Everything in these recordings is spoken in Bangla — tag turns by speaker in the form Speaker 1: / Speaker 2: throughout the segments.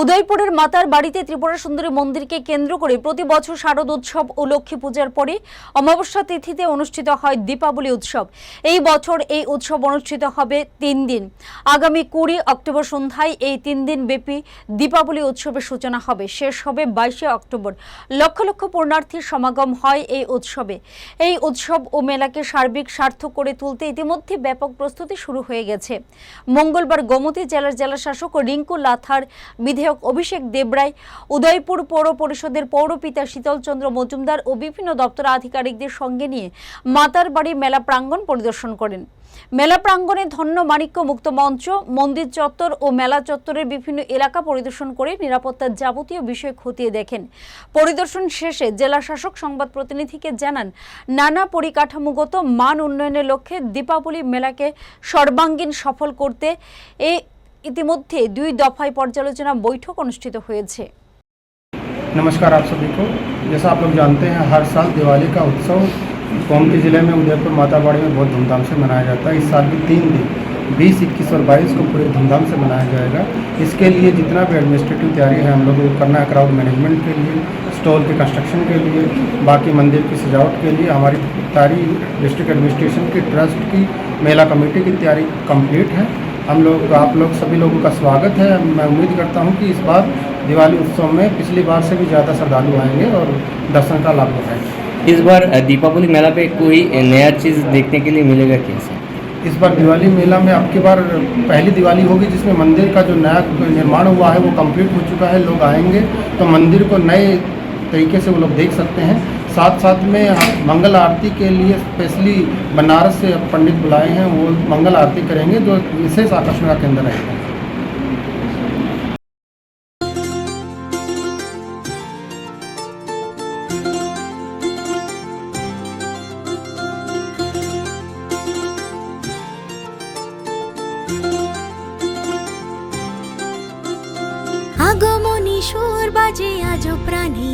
Speaker 1: উদয়পুরের মাতার বাড়িতে ত্রিপুরা সুন্দরী মন্দিরকে কেন্দ্র করে প্রতি বছর শারদ উৎসব ও লক্ষ্মী পূজার পরে অমাবস্যা তিথিতে অনুষ্ঠিত হয় দীপাবলি উৎসব। এই বছর এই উৎসব অনুষ্ঠিত হবে তিন দিন। আগামী কুড়ি অক্টোবর সন্ধ্যায় এই তিন দিন ব্যাপী দীপাবলি উৎসবের সূচনা হবে। শেষ হবে বাইশে অক্টোবর। লক্ষ লক্ষ পূর্ণার্থীর সমাগম হয় এই উৎসবে। এই উৎসব ও মেলাকে সার্বিক সার্থক করে তুলতে ইতিমধ্যে ব্যাপক প্রস্তুতি শুরু হয়ে গেছে। মঙ্গলবার গোমতী জেলার জেলাশাসক রিঙ্কু লাথার বিধায়ক অভিষেক দেবরায় উদয়পুর পৌর পরিষদের পৌরপিতা শীতলচন্দ্র মজুমদার ও বিভিন্ন দপ্তর আধিকারিকদের সঙ্গে নিয়ে মাতার বাড়ি মেলা প্রাঙ্গণ পরিদর্শন করেন। মেলা প্রাঙ্গণে ধন্য মাণিক্য মুক্ত মঞ্চ, মন্দির চত্বর ও মেলা চত্বরের বিভিন্ন এলাকা পরিদর্শন করে নিরাপত্তার যাবতীয় বিষয় খতিয়ে দেখেন। পরিদর্শন শেষে জেলা শাসক সংবাদ প্রতিনিধিকে জানান, নানা পরিকাঠামোগত মান উন্নয়নের লক্ষ্যে দীপাবলি মেলাকে সর্বাঙ্গীন সফল করতে এই ইতিমধ্যে দুই দফায় পর্যালোচনা বৈঠক অনুষ্ঠিত হয়েছে
Speaker 2: नमस्कार आप सभी को जैसा आप लोग जानते हैं हर साल दिवाली का उत्सव गोमती जिले में उदयपुर माताबाड़ी में बहुत धूमधाम से मनाया जाता है इस साल भी तीन दिन 20, 21 और 22 को पूरे धूमधाम से मनाया जाएगा इसके लिए जितना भी एडमिनिस्ट्रेटिव तैयारी है हम लोगों को करना है क्राउड मैनेजमेंट के लिए स्टॉल के कंस्ट्रक्शन के लिए बाकी मंदिर की सजावट के लिए हमारी सारी डिस्ट्रिक्ट एडमिनिस्ट्रेशन की ट्रस्ट की मेला कमेटी की तैयारी कंप्लीट है हम लोग आप लोग सभी लोगों का स्वागत है। मैं उम्मीद करता हूँ कि इस बार दिवाली उत्सव में पिछली बार से भी ज़्यादा श्रद्धालु आएँगे और दर्शन का लाभ उठाएँगे।
Speaker 3: इस बार दीपावली मेला पे कोई नया चीज़ देखने के लिए मिलेगा कैसे
Speaker 2: इस बार दिवाली मेला में अब की बार पहली दिवाली होगी जिसमें मंदिर का जो नया निर्माण हुआ है वो कंप्लीट हो चुका है लोग आएँगे। तो मंदिर को नए तरीके से वो लोग देख सकते हैं। साथ साथ में हम मंगल आरती के लिए स्पेशली बनारस से पंडित बुलाए हैं वो मंगल आरती करेंगे जो विशेष आकर्षण का केंद्र रहेगा
Speaker 4: আগমনী সুর বাজে আজ প্রাণে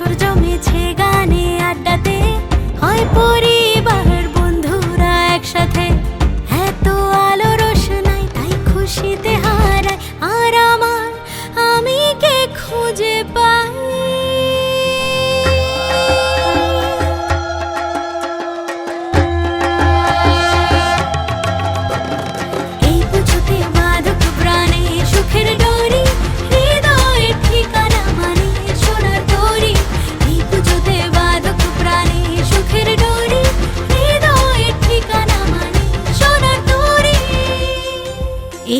Speaker 4: আসর জমেছে গানে আড্ডাতে। হয় পরিবার